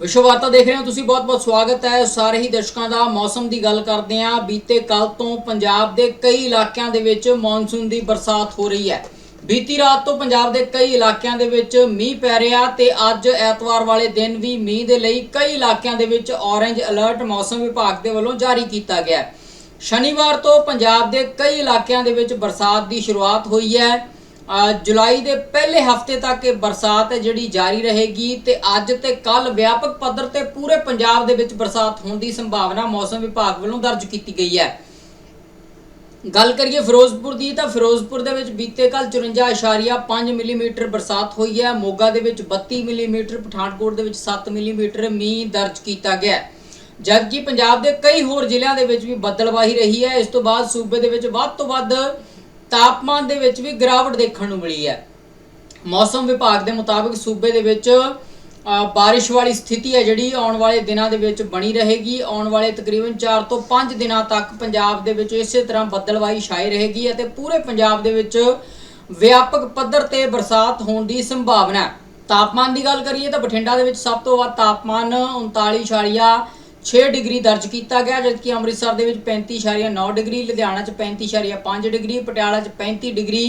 ਵਿਸ਼ਵ ਵਾਰਤਾ ਦੇਖ ਰਹੇ ਹੋ ਤੁਸੀਂ, ਬਹੁਤ-ਬਹੁਤ ਸਵਾਗਤ ਹੈ। ਸਾਰੇ ਹੀ ਦਰਸ਼ਕਾਂ ਦਾ ਮੌਸਮ ਦੀ ਗੱਲ ਕਰਦੇ ਹਾਂ। ਬੀਤੇ ਕੱਲ ਤੋਂ ਪੰਜਾਬ ਦੇ ਕਈ ਇਲਾਕਿਆਂ ਦੇ ਵਿੱਚ ਮੌਨਸੂਨ ਦੀ ਬਰਸਾਤ ਹੋ ਰਹੀ ਹੈ। ਬੀਤੀ ਰਾਤ ਤੋਂ ਪੰਜਾਬ ਦੇ ਕਈ ਇਲਾਕਿਆਂ ਦੇ ਵਿੱਚ ਮੀਂਹ ਪੈ ਰਿਹਾ ਤੇ ਅੱਜ ਐਤਵਾਰ ਵਾਲੇ ਦਿਨ ਵੀ ਮੀਂਹ ਦੇ ਲਈ ਕਈ ਇਲਾਕਿਆਂ ਦੇ ਵਿੱਚ ਔਰੇਂਜ ਅਲਰਟ ਮੌਸਮ ਵਿਭਾਗ ਦੇ ਵੱਲੋਂ ਜਾਰੀ ਕੀਤਾ ਗਿਆ ਹੈ। ਸ਼ਨੀਵਾਰ ਤੋਂ ਪੰਜਾਬ ਦੇ ਕਈ ਇਲਾਕਿਆਂ ਦੇ ਵਿੱਚ ਬਰਸਾਤ ਦੀ ਸ਼ੁਰੂਆਤ ਹੋਈ ਹੈ। ਜੁਲਾਈ ਦੇ ਪਹਿਲੇ ਹਫ਼ਤੇ ਤੱਕ ਇਹ ਬਰਸਾਤ ਹੈ ਜਿਹੜੀ ਜਾਰੀ ਰਹੇਗੀ ਤੇ ਅੱਜ ਤੇ ਕੱਲ ਵਿਆਪਕ ਪੱਧਰ ਤੇ ਪੂਰੇ ਪੰਜਾਬ ਦੇ ਵਿੱਚ ਬਰਸਾਤ ਹੋਣ ਦੀ ਸੰਭਾਵਨਾ ਮੌਸਮ ਵਿਭਾਗ ਵੱਲੋਂ ਦਰਜ ਕੀਤੀ ਗਈ ਹੈ। ਗੱਲ ਕਰੀਏ ਫਿਰੋਜ਼ਪੁਰ ਦੀ ਤਾਂ ਫਿਰੋਜ਼ਪੁਰ ਦੇ ਵਿੱਚ ਬੀਤੇ ਕੱਲ 54.5 ਮਿਲੀਮੀਟਰ ਬਰਸਾਤ ਹੋਈ ਹੈ। ਮੋਗਾ ਦੇ ਵਿੱਚ 32 ਮਿਲੀਮੀਟਰ, ਪਠਾਨਕੋਟ ਦੇ ਵਿੱਚ 7 ਮਿਲੀਮੀਟਰ ਮੀਂਹ ਦਰਜ ਕੀਤਾ ਗਿਆ ਜਦਕਿ ਪੰਜਾਬ ਦੇ ਕਈ ਹੋਰ ਜ਼ਿਲ੍ਹਿਆਂ ਦੇ ਵਿੱਚ ਵੀ ਬੱਦਲਵਾਹੀ ਰਹੀ ਹੈ। ਇਸ ਤੋਂ ਬਾਅਦ ਸੂਬੇ ਦੇ ਵਿੱਚ ਵੱਧ ਤੋਂ ਵੱਧ ਤਾਪਮਾਨ ਦੇ ਵਿੱਚ ਵੀ ਗਿਰਾਵਟ ਦੇਖਣ ਨੂੰ ਮਿਲੀ ਹੈ। ਮੌਸਮ ਵਿਭਾਗ ਦੇ ਮੁਤਾਬਕ ਸੂਬੇ ਦੇ ਵਿੱਚ ਬਾਰਿਸ਼ ਵਾਲੀ ਸਥਿਤੀ ਹੈ ਜਿਹੜੀ, ਆਉਣ ਵਾਲੇ ਦਿਨਾਂ ਦੇ ਵਿੱਚ ਬਣੀ ਰਹੇਗੀ। ਆਉਣ ਵਾਲੇ ਤਕਰੀਬਨ 4 ਤੋਂ 5 ਦਿਨਾਂ ਤੱਕ ਪੰਜਾਬ ਦੇ ਵਿੱਚ ਇਸੇ ਤਰ੍ਹਾਂ ਬੱਦਲਵਾਈ ਛਾਈ ਰਹੇਗੀ ਅਤੇ ਪੂਰੇ ਪੰਜਾਬ ਦੇ ਵਿੱਚ ਵਿਆਪਕ ਪੱਧਰ ਤੇ ਬਰਸਾਤ ਹੋਣ ਦੀ ਸੰਭਾਵਨਾ ਹੈ। ਤਾਪਮਾਨ ਦੀ ਗੱਲ ਕਰੀਏ ਤਾਂ ਬਠਿੰਡਾ ਦੇ ਵਿੱਚ ਸਭ ਤੋਂ ਵੱਧ ਤਾਪਮਾਨ 39.6 ਡਿਗਰੀ ਦਰਜ ਕੀਤਾ ਗਿਆ, ਜਦਕਿ ਅੰਮ੍ਰਿਤਸਰ ਦੇ ਵਿੱਚ 35.9 ਡਿਗਰੀ, ਲੁਧਿਆਣਾ 'ਚ 35.5 ਡਿਗਰੀ, ਪਟਿਆਲਾ 'ਚ 35 ਡਿਗਰੀ,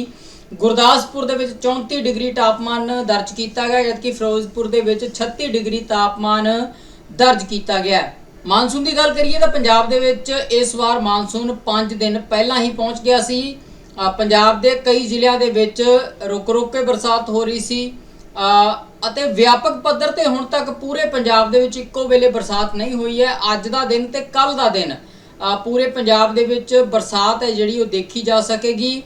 ਗੁਰਦਾਸਪੁਰ ਦੇ ਵਿੱਚ 34 ਡਿਗਰੀ ਤਾਪਮਾਨ ਦਰਜ ਕੀਤਾ ਗਿਆ, ਜਦਕਿ ਫਿਰੋਜ਼ਪੁਰ ਦੇ ਵਿੱਚ 36 ਡਿਗਰੀ ਤਾਪਮਾਨ ਦਰਜ ਕੀਤਾ ਗਿਆ। ਮਾਨਸੂਨ ਦੀ ਗੱਲ ਕਰੀਏ ਤਾਂ ਪੰਜਾਬ ਦੇ ਵਿੱਚ ਇਸ ਵਾਰ ਮਾਨਸੂਨ 5 ਦਿਨ ਪਹਿਲਾਂ ਹੀ ਪਹੁੰਚ ਗਿਆ ਸੀ। ਪੰਜਾਬ ਦੇ ਕਈ ਜ਼ਿਲ੍ਹਿਆਂ ਦੇ ਵਿੱਚ ਰੁਕ-ਰੁਕ ਕੇ ਬਰਸਾਤ ਹੋ ਰਹੀ ਸੀ। ਅਤੇ ਵਿਆਪਕ ਪੱਧਰ ਤੇ ਹੁਣ ਤੱਕ ਪੂਰੇ ਪੰਜਾਬ ਦੇ ਵਿੱਚ ਇੱਕੋ ਵੇਲੇ ਬਰਸਾਤ ਨਹੀਂ ਹੋਈ ਹੈ। ਅੱਜ ਦਾ ਦਿਨ ਤੇ ਕੱਲ ਦਾ ਦਿਨ ਪੂਰੇ ਪੰਜਾਬ ਦੇ ਵਿੱਚ ਬਰਸਾਤ ਹੈ ਜਿਹੜੀ ਉਹ ਦੇਖੀ ਜਾ ਸਕੇਗੀ।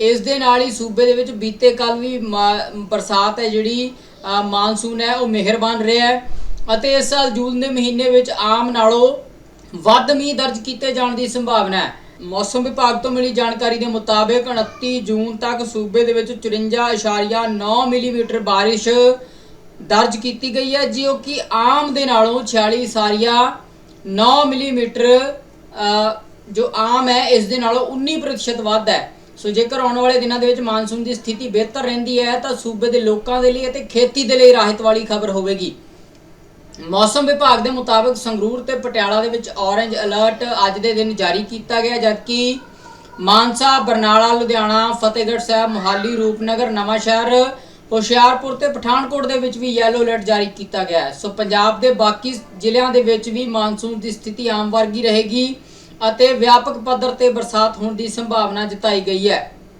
ਇਸ ਦੇ ਨਾਲ ਹੀ ਸੂਬੇ ਦੇ ਵਿੱਚ ਬੀਤੇ ਕੱਲ ਵੀ ਮਾ- ਬਰਸਾਤ ਹੈ ਜਿਹੜੀ ਮਾਨਸੂਨ ਹੈ, ਉਹ ਮਿਹਰਬਾਨ ਰਿਹਾ ਹੈ। ਅਤੇ ਇਸ ਸਾਲ ਜੂਨ ਦੇ ਮਹੀਨੇ ਵਿੱਚ ਆਮ ਨਾਲੋਂ ਵੱਧ ਮੀਂਹ ਦਰਜ ਕੀਤੇ ਜਾਣ ਦੀ ਸੰਭਾਵਨਾ ਹੈ। ਮੌਸਮ ਵਿਭਾਗ ਤੋਂ ਮਿਲੀ ਜਾਣਕਾਰੀ ਦੇ ਮੁਤਾਬਕ 29 ਜੂਨ ਤੱਕ ਸੂਬੇ ਦੇ ਵਿੱਚ 54.9 ਮਿਲੀਮੀਟਰ ਬਾਰਿਸ਼ ਦਰਜ ਕੀਤੀ ਗਈ ਹੈ ਜੋ ਕਿ ਆਮ ਦੇ ਨਾਲੋਂ 46 ਸਾਰੀਆ 9 ਮਿਲੀਮੀਟਰ ਜੋ ਆਮ ਹੈ, ਇਸ ਦੇ ਨਾਲੋਂ 19% ਵੱਧ ਹੈ। ਸੋ ਜੇਕਰ ਆਉਣ ਵਾਲੇ ਦਿਨਾਂ ਦੇ ਵਿੱਚ ਮਾਨਸੂਨ ਦੀ ਸਥਿਤੀ ਬਿਹਤਰ ਰਹਿੰਦੀ ਹੈ, ਤਾਂ ਸੂਬੇ ਦੇ ਲੋਕਾਂ ਦੇ ਲਈ ਅਤੇ ਖੇਤੀ ਦੇ ਲਈ ਰਾਹਤ ਵਾਲੀ ਖਬਰ ਹੋਵੇਗੀ। ਮੌਸਮ ਵਿਭਾਗ ਦੇ ਮੁਤਾਬਕ ਸੰਗਰੂਰ ਤੇ ਪਟਿਆਲਾ ਦੇ ਵਿੱਚ ਔਰੇਂਜ ਅਲਰਟ ਅੱਜ ਦੇ ਦਿਨ ਜਾਰੀ ਕੀਤਾ ਗਿਆ, ਜਦਕਿ ਮਾਨਸਾ, ਬਰਨਾਲਾ, ਲੁਧਿਆਣਾ, ਫਤਿਹਗੜ੍ਹ ਸਾਹਿਬ, ਮੁਹਾਲੀ, ਰੂਪਨਗਰ, ਨਵਾਂਸ਼ਹਿਰ ਹੁਸ਼ਿਆਰਪੁਰ ਤੇ ਪਠਾਨਕੋਟ ਦੇ ਵਿੱਚ ਵੀ ਯੈਲੋ ਅਲਰਟ ਜਾਰੀ ਕੀਤਾ ਗਿਆ ਹੈ। ਸੋ ਪੰਜਾਬ ਦੇ ਬਾਕੀ ਜ਼ਿਲ੍ਹਿਆਂ ਦੇ ਵਿੱਚ ਵੀ ਮਾਨਸੂਨ ਦੀ ਸਥਿਤੀ ਆਮ ਵਰਗੀ ਰਹੇਗੀ ਅਤੇ ਵਿਆਪਕ ਪੱਧਰ ਤੇ ਬਰਸਾਤ ਹੋਣ ਦੀ ਸੰਭਾਵਨਾ ਜਤਾਈ ਗਈ ਹੈ।